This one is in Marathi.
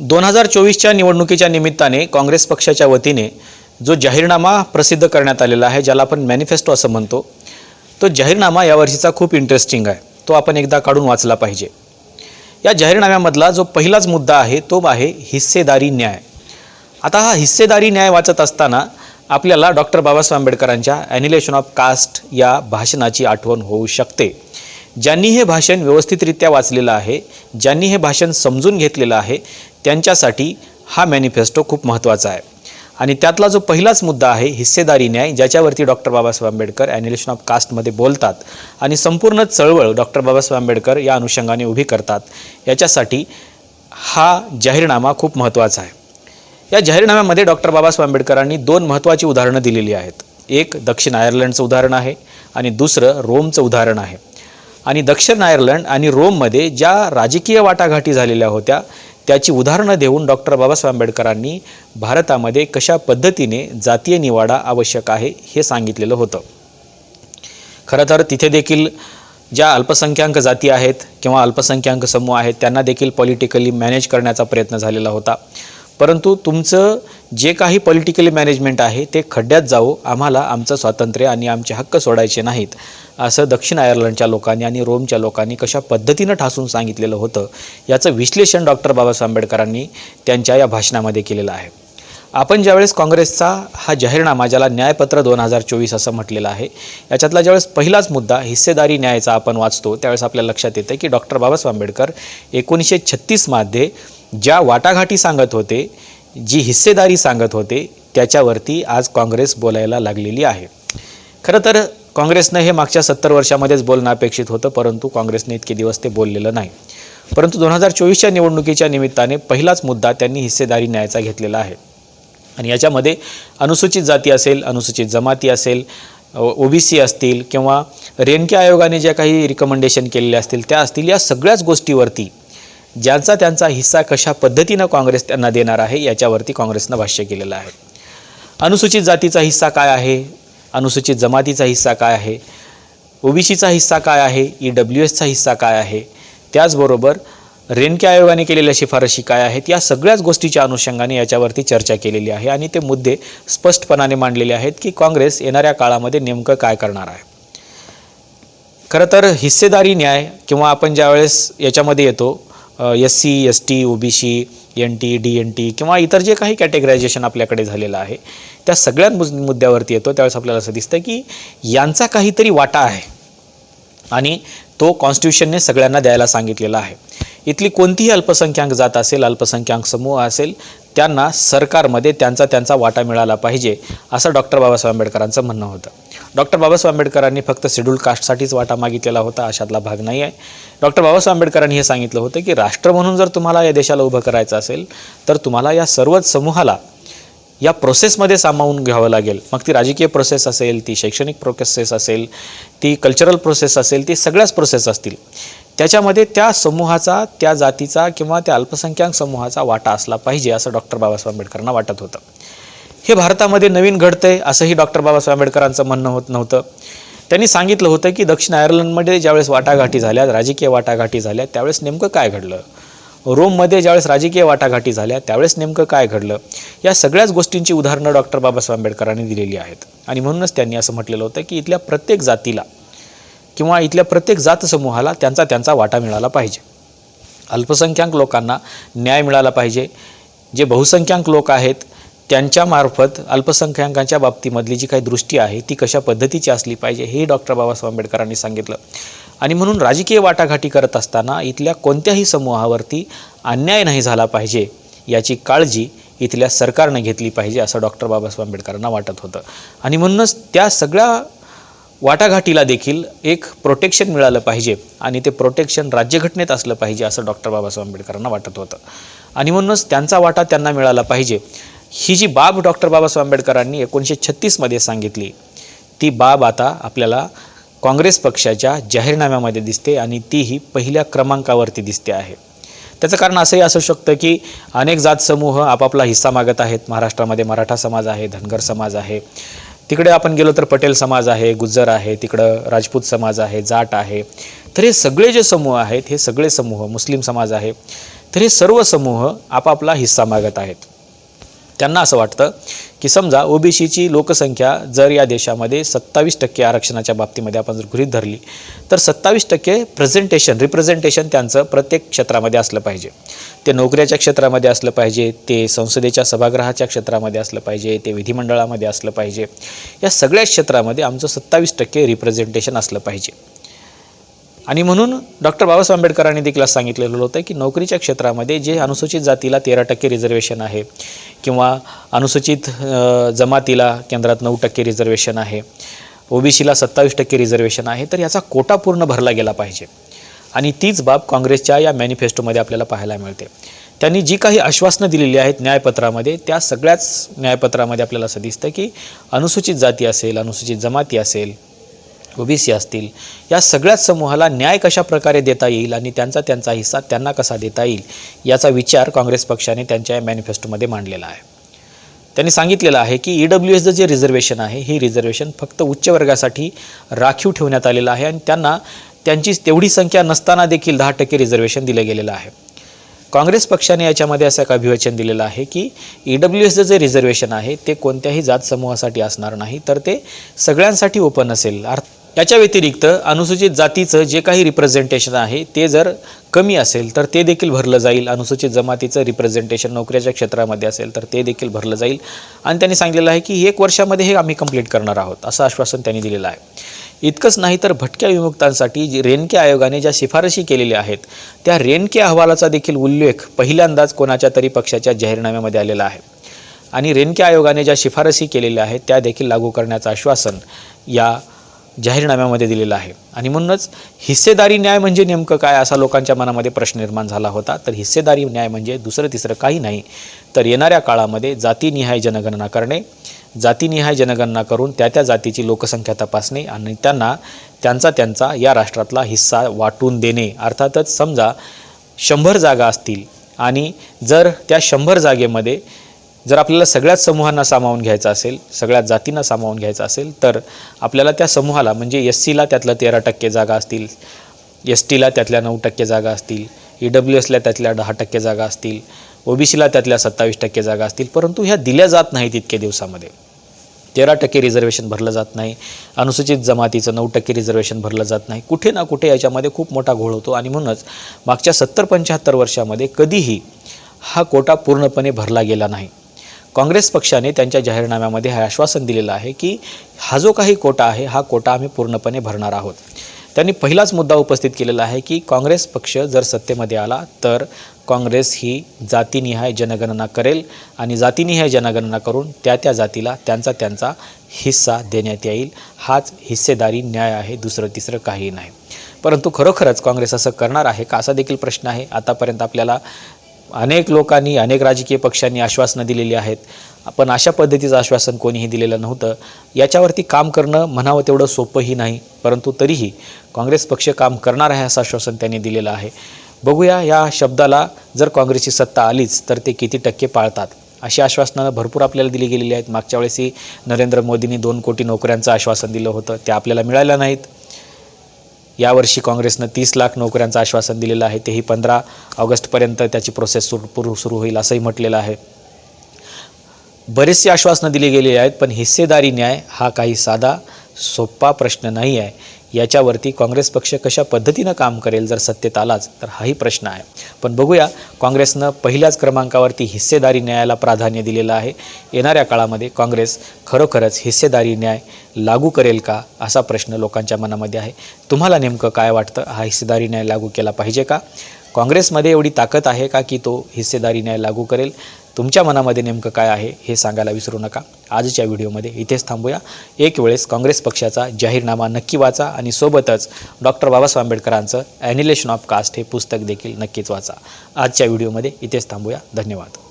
दोन हजार चोवीसच्या निवडणुकीच्या निमित्ताने काँग्रेस पक्षाच्या वतीने जो जाहीरनामा प्रसिद्ध करण्यात आलेला आहे ज्याला आपण मॅनिफेस्टो असं म्हणतो तो जाहीरनामा यावर्षीचा खूप इंटरेस्टिंग आहे. तो आपण एकदा काढून वाचला पाहिजे. या जाहीरनाम्यामधला जो पहिलाच मुद्दा आहे तो आहे हिस्सेदारी न्याय. आता हा हिस्सेदारी न्याय वाचत असताना आपल्याला डॉक्टर बाबासाहेब आंबेडकरांच्या ॲनिलेशन ऑफ कास्ट या भाषणाची आठवण होऊ शकते. ज्यांनी हे भाषण व्यवस्थितरित्या वाचलेलं आहे ज्यांनी हे भाषण समजून घेतलेलं आहे त्यांच्यासाठी हा मॅनिफेस्टो खूप महत्त्वाचा आहे. आणि त्यातला जो पहिलाच मुद्दा आहे हिस्सेदारी न्याय ज्याच्यावरती doctor Babasaheb Ambedkar annihilation of कास्टमध्ये बोलतात आणि संपूर्ण चळवळ डॉक्टर बाबासाहेब आंबेडकर या अनुषंगाने उभी करतात याच्यासाठी हा जाहीरनामा खूप महत्त्वाचा आहे. या जाहीरनाम्यामध्ये डॉक्टर बाबासाहेब आंबेडकरांनी दोन महत्त्वाची उदाहरणं दिलेली आहेत. एक दक्षिण आयर्लंडचं उदाहरण आहे आणि दुसरं रोमचं उदाहरण आहे. आणि दक्षिण आयर्लंड आणि रोममध्ये ज्या राजकीय वाटाघाटी झालेल्या होत्या त्याची उदाहरणं देऊन डॉक्टर बाबासाहेब आंबेडकरांनी भारतामध्ये कशा पद्धतीने जातीय निवाडा आवश्यक आहे हे सांगितलेलं होतं. खरं तर तिथे देखील ज्या अल्पसंख्याक जाती आहेत किंवा अल्पसंख्याक समूह आहेत त्यांना देखील पॉलिटिकली मॅनेज करण्याचा प्रयत्न झालेला होता. परंतु तुमचं जे काही पॉलिटिकली मॅनेजमेंट आहे ते खड्ड्यात जाऊ आम्हाला आमचं स्वातंत्र्य आणि आमचे हक्क सोडायचे नाहीत. असं दक्षिण आयर्लंडच्या लोकांनी आणि रोमच्या लोकांनी कशा पद्धतीनं ठासून सांगितलेलं होतं याचं विश्लेषण डॉक्टर बाबासाहेब आंबेडकरांनी त्यांच्या या भाषणामध्ये केलेलं आहे. आपण ज्यावेळेस काँग्रेसचा हा जाहीरनामा ज्याला न्यायपत्र दोन हजार चोवीस असं म्हटलेलं आहे याच्यातला ज्यावेळेस पहिलाच मुद्दा हिस्सेदारी न्यायाचा आपण वाचतो त्यावेळेस आपल्या लक्षात येतं की डॉक्टर बाबासाहेब आंबेडकर एकोणीसशे छत्तीसमध्ये ज्या वाटाघाटी सांगत होते जी हिस्सेदारी सांगत होते त्याच्यावरती आज काँग्रेस बोलायला लागलेली आहे. खरं तर काँग्रेसनं हे मागच्या सत्तर वर्षामध्येच बोलणं अपेक्षित होतं परंतु काँग्रेसने इतके दिवस ते बोललेलं नाही. परंतु दोन हजार चोवीसच्या निवडणुकीच्या निमित्ताने पहिलाच मुद्दा त्यांनी हिस्सेदारी न्यायाचा घेतलेला आहे. आणि याच्यामध्ये अनुसूचित जाती असेल अनुसूचित जमाती असेल ओबीसी असतील किंवा रेणके आयोगाने ज्या काही रिकमेंडेशन केलेल्या असतील त्या असतील या सगळ्याच गोष्टीवरती ज्यांचा त्यांचा हिस्सा कशा पद्धतीनं काँग्रेस त्यांना देणार आहे याच्यावरती काँग्रेसनं भाष्य केलेलं आहे. अनुसूचित जातीचा हिस्सा काय आहे? अनुसूचित जमातीचा हिस्सा काय आहे? ओबीसीचा हिस्सा काय आहे? ई डब्ल्यू एसचा हिस्सा काय आहे? त्याचबरोबर रेणक्या आयोगाने केलेल्या शिफारशी काय आहेत? या सगळ्याच गोष्टीच्या अनुषंगाने याच्यावरती चर्चा केलेली आहे आणि ते मुद्दे स्पष्टपणाने मांडलेले आहेत की काँग्रेस येणाऱ्या काळामध्ये नेमकं काय करणार आहे. खरं तर हिस्सेदारी न्याय किंवा आपण ज्यावेळेस याच्यामध्ये येतो S C S T O B C N T D N T किंवा इतर जे काही कॅटेगरायझेशन आपल्याकडे झालेलं आहे त्या सगळ्या मुद मुद्द्यावरती येतो त्यावेळेस आपल्याला असं दिसतं की यांचा काहीतरी वाटा आहे. आणि तो कॉन्स्टिट्यूशनने सगळ्यांना द्यायला सांगितलेला आहे. इथली कोणतीही अल्पसंख्याक जात असेल अल्पसंख्याक समूह असेल त्यांना सरकारमध्ये त्यांचा त्यांचा वाटा मिळाला पाहिजे असं डॉक्टर बाबासाहेब आंबेडकरांचं म्हणणं होतं. डॉक्टर बाबासाहेब आंबेडकरांनी फक्त शेड्यूल कास्टसाठीच वाटा मागितलेला होता अशातला भाग नाही आहे. डॉक्टर बाबासाहेब आंबेडकरांनी हे सांगितलं होतं की राष्ट्र म्हणून जर तुम्हाला या देशाला उभं करायचं असेल तर तुम्हाला या सर्वच समूहाला या प्रोसेसमध्ये सामावून घ्यावं लागेल. मग ती राजकीय प्रोसेस असेल ती शैक्षणिक प्रोसेस असेल ती कल्चरल प्रोसेस असेल ती सगळ्याच प्रोसेस असतील. त्याच्यामध्ये त्या समूहाचा त्या जातीचा किंवा त्या अल्पसंख्याक समूहाचा वाटा असला पाहिजे असं डॉक्टर बाबासाहेब आंबेडकरांना वाटत होतं. हे भारतामध्ये नवीन घडतंय असंही डॉक्टर बाबासाहेब आंबेडकरांचं म्हणणं होत नव्हतं. त्यांनी सांगितलं होतं की दक्षिण आयर्लंडमध्ये ज्यावेळेस वाटाघाटी झाल्या राजकीय वाटाघाटी झाल्या त्यावेळेस नेमकं काय घडलं? रोममध्ये ज्यावेळेस राजकीय वाटाघाटी झाल्या त्यावेळेस नेमकं काय घडलं? या सगळ्याच गोष्टींची उदाहरणं डॉक्टर बाबासाहेब आंबेडकरांनी दिलेली आहेत. आणि म्हणूनच त्यांनी असं म्हटलेलं होतं की इथल्या प्रत्येक जातीला किंवा इथल्या प्रत्येक जात समूहाला त्यांचा त्यांचा वाटा मिळाला पाहिजे. अल्पसंख्याक लोकांना न्याय मिळाला पाहिजे. जे बहुसंख्याक लोक आहेत त्यांच्यामार्फत अल्पसंख्याकांच्या बाबतीमधली जी काही दृष्टी आहे ती कशा पद्धतीची असली पाहिजे हे डॉक्टर बाबासाहेब आंबेडकरांनी सांगितलं. आणि म्हणून राजकीय वाटाघाटी करत असताना इथल्या कोणत्याही समूहावरती अन्याय नाही झाला पाहिजे याची काळजी इथल्या सरकारनं घेतली पाहिजे असं डॉक्टर बाबासाहेब आंबेडकरांना वाटत होतं. आणि म्हणूनच त्या सगळ्या वाटाघाटीला देखील एक प्रोटेक्शन मिळालं पाहिजे आणि ते प्रोटेक्शन राज्यघटनेत असलं पाहिजे असं डॉक्टर बाबासाहेब आंबेडकरांना वाटत होतं. आणि म्हणूनच त्यांचा वाटा त्यांना मिळाला पाहिजे. ही जी बाब डॉक्टर बाबासाहेब आंबेडकरांनी एकोणीसशे छत्तीसमध्ये सांगितली ती बाब आता आपल्याला काँग्रेस पक्षाच्या जाहीरनाम्यामध्ये दिसते आणि तीही पहिल्या क्रमांकावरती दिसते आहे. त्याचं कारण असंही असू शकतं की अनेक जात समूह आपापला हिस्सा मागत आहेत. महाराष्ट्रामध्ये मराठा समाज आहे धनगर समाज आहे. तिकडे आपण गेलो तर पटेल समाज आहे गुज्जर आहे तिकडं राजपूत समाज आहे जाट आहे. तर हे सगळे जे समूह आहेत हे सगळे समूह मुस्लिम समाज आहे. तर हे सर्व समूह आपापला हिस्सा मागत आहेत. त्यांना असं वाटतं की समजा ओबीसीची लोकसंख्या जर या देशामध्ये सत्तावीस टक्के आरक्षणाच्या बाबतीमध्ये आपण जर गृहीत धरली तर सत्तावीस टक्के प्रेझेंटेशन रिप्रेझेंटेशन त्यांचं प्रत्येक क्षेत्रामध्ये असलं पाहिजे. ते नोकऱ्याच्या क्षेत्रामध्ये असलं पाहिजे ते संसदेच्या सभागृहाच्या क्षेत्रामध्ये असलं पाहिजे ते विधिमंडळामध्ये असलं पाहिजे. या सगळ्या क्षेत्रामध्ये आमचं सत्तावीस टक्के रिप्रेझेंटेशन असलं पाहिजे. आणि म्हणून डॉक्टर बाबासाहेब आंबेडकरांनी देखील असं सांगितलेलं होतं की नोकरीच्या क्षेत्रामध्ये जे अनुसूचित जातीला तेरा टक्के रिझर्वेशन आहे किंवा अनुसूचित जमातीला केंद्रात नऊ टक्के रिझर्वेशन आहे ओबीसीला सत्तावीस टक्के रिझर्वेशन आहे तर याचा कोटा पूर्ण भरला गेला पाहिजे. आणि तीच बाब काँग्रेसच्या या मॅनिफेस्टोमध्ये आपल्याला पाहायला मिळते. त्यांनी जी काही आश्वासनं दिलेली आहेत न्यायपत्रामध्ये त्या सगळ्याच न्यायपत्रामध्ये आपल्याला असं दिसतं की अनुसूचित जाती असेल अनुसूचित जमाती असेल ओबीसी असतील या सगळ्याच समूहाला न्याय कशा प्रकारे देता येईल आणि त्यांचा त्यांचा हिस्सा त्यांना कसा देता येईल याचा विचार काँग्रेस पक्षाने त्यांच्या या मॅनिफेस्टोमध्ये मांडलेला आहे. त्यांनी सांगितलेलं आहे की ई डब्ल्यू एसचं जे रिझर्वेशन आहे ही रिझर्वेशन फक्त उच्च वर्गासाठी राखीव ठेवण्यात आलेलं आहे आणि त्यांना त्यांची तेवढी संख्या नसताना देखील दहा टक्के रिझर्वेशन दिलं गेलेलं आहे. काँग्रेस पक्षाने याच्यामध्ये असं एक अभिवचन दिलेलं आहे की ई डब्ल्यू एसचं जे रिझर्वेशन आहे ते कोणत्याही जात समूहासाठी असणार नाही तर ते सगळ्यांसाठी ओपन असेल. अर्थ याच्या व्यतिरिक्त अनुसूचित जातीचं जे काही रिप्रेझेंटेशन आहे ते जर कमी असेल तर ते देखील भरलं जाईल. अनुसूचित जमातीचं रिप्रेझेंटेशन नोकऱ्याच्या क्षेत्रामध्ये असेल तर ते देखील भरलं जाईल. आणि त्यांनी सांगितलेलं आहे की एक वर्षामध्ये हे आम्ही कंप्लीट करणार आहोत असं आश्वासन त्यांनी दिलेलं आहे. इतकंच नाही तर भटक्या विमुक्तांसाठी जी रेणके आयोगाने ज्या शिफारशी केलेल्या आहेत त्या रेणके अहवालाचा देखील उल्लेख पहिल्यांदाच कोणाच्या तरी पक्षाच्या जाहीरनाम्यामध्ये आलेला आहे. आणि रेणके आयोगाने ज्या शिफारसी केलेल्या आहेत त्या देखील लागू करण्याचं आश्वासन या जाहीरनाम्यामध्ये दिलेलं आहे. आणि म्हणूनच हिस्सेदारी न्याय म्हणजे नेमकं काय असा लोकांच्या मनामध्ये प्रश्न निर्माण झाला होता. तर हिस्सेदारी न्याय म्हणजे दुसरं तिसरं काही नाही. तर येणाऱ्या काळामध्ये जातीनिहाय जनगणना करणे. जातीनिहाय जनगणना करून त्या त्या जातीची लोकसंख्या तपासणे आणि त्यांना त्यांचा त्यांचा या राष्ट्रातला हिस्सा वाटून देणे. अर्थातच समजा शंभर जागा असतील आणि जर त्या शंभर जागेमध्ये जर आपल्याला सगळ्याच समूहांना सामावून घ्यायचं असेल सगळ्याच जातींना सामावून घ्यायचं असेल तर आपल्याला त्या समूहाला म्हणजे एस सीला त्यातलं तेरा टक्के जागा असतील एस टीला त्यातल्या नऊ टक्के जागा असतील ई डब्ल्यू एसला त्यातल्या दहा टक्के जागा असतील ओबीसीला त्यातल्या सत्तावीस टक्के जागा असतील परंतु ह्या दिल्या जात नाहीत इतक्या दिवसामध्ये. तेरा टक्के रिझर्वेशन भरलं जात नाही अनुसूचित जमातीचं नऊ टक्के रिझर्वेशन भरलं जात नाही कुठे ना कुठे याच्यामध्ये खूप मोठा घोळ होतो आणि म्हणूनच मागच्या सत्तर पंच्याहत्तर वर्षामध्ये कधीही हा कोटा पूर्णपणे भरला गेला नाही. काँग्रेस पक्षाने त्यांच्या जाहीरनाम्यामध्ये हे आश्वासन दिलेलं आहे की हा जो काही कोटा आहे हा कोटा आम्ही पूर्णपणे भरणार आहोत. त्यांनी पहिलाच मुद्दा उपस्थित केलेला आहे की काँग्रेस पक्ष जर सत्तेमध्ये आला तर काँग्रेस ही जातीनिहाय जनगणना करेल आणि जातीनिहाय जनगणना करून त्या त्या जातीला त्यांचा त्यांचा हिस्सा देण्यात येईल. हाच हिस्सेदारी न्याय आहे दुसरं तिसरं काही नाही. परंतु खरोखरच काँग्रेस असं करणार आहे का असा देखील प्रश्न आहे. आतापर्यंत आपल्याला अनेक लोकांनी अनेक राजकीय पक्षांनी आश्वासनं दिलेली आहेत. पण अशा पद्धतीचं आश्वासन कोणीही दिलेलं नव्हतं. याच्यावरती काम करणं म्हणावं तेवढं सोपंही नाही. परंतु तरीही काँग्रेस पक्ष काम करणार आहे असं आश्वासन त्यांनी दिलेलं आहे. बघूया या शब्दाला जर काँग्रेसची सत्ता आलीच तर ते किती टक्के पाळतात? अशी आश्वासनं भरपूर आपल्याला दिली गेलेली आहेत. मागच्या वेळेसही नरेंद्र मोदींनी दोन कोटी नोकऱ्यांचं आश्वासन दिलं होतं. ते आपल्याला मिळाल्या नाहीत. यावर्षी काँग्रेसनं तीस लाख नोकऱ्यांचं आश्वासन दिलेलं आहे. तेही पंधरा ऑगस्टपर्यंत त्याची प्रोसेस सुरू पुरू सुरू होईल असंही म्हटलेलं आहे. बरेचसे आश्वासनं दिली गेलेली आहेत पण हिस्सेदारी न्याय हा काही साधा सोपा प्रश्न नाही आहे. याच्यावरती काँग्रेस पक्ष कशा पद्धतीनं काम करेल जर सत्तेत आलाच तर हाही प्रश्न आहे. पण बघूया काँग्रेसनं पहिल्याच क्रमांकावरती हिस्सेदारी न्यायाला प्राधान्य दिलेलं आहे. येणाऱ्या काळामध्ये काँग्रेस खरोखरच हिस्सेदारी न्याय लागू करेल का असा प्रश्न लोकांच्या मनामध्ये आहे. तुम्हाला नेमकं काय वाटतं? हा हिस्सेदारी न्याय लागू केला पाहिजे का? काँग्रेसमध्ये एवढी ताकद आहे का की तो हिस्सेदारी न्याय लागू करेल? तुमच्या मनामध्ये नेमकं काय आहे हे सांगायला विसरू नका. आजच्या व्हिडिओमध्ये इथेच थांबूया. एक वेळेस काँग्रेस पक्षाचा जाहीरनामा नक्की वाचा आणि सोबतच डॉक्टर बाबासाहेब आंबेडकरांचं ॲनिलेशन ऑफ कास्ट हे पुस्तक देखील नक्कीच वाचा. आजच्या व्हिडिओमध्ये इथेच थांबूया. धन्यवाद.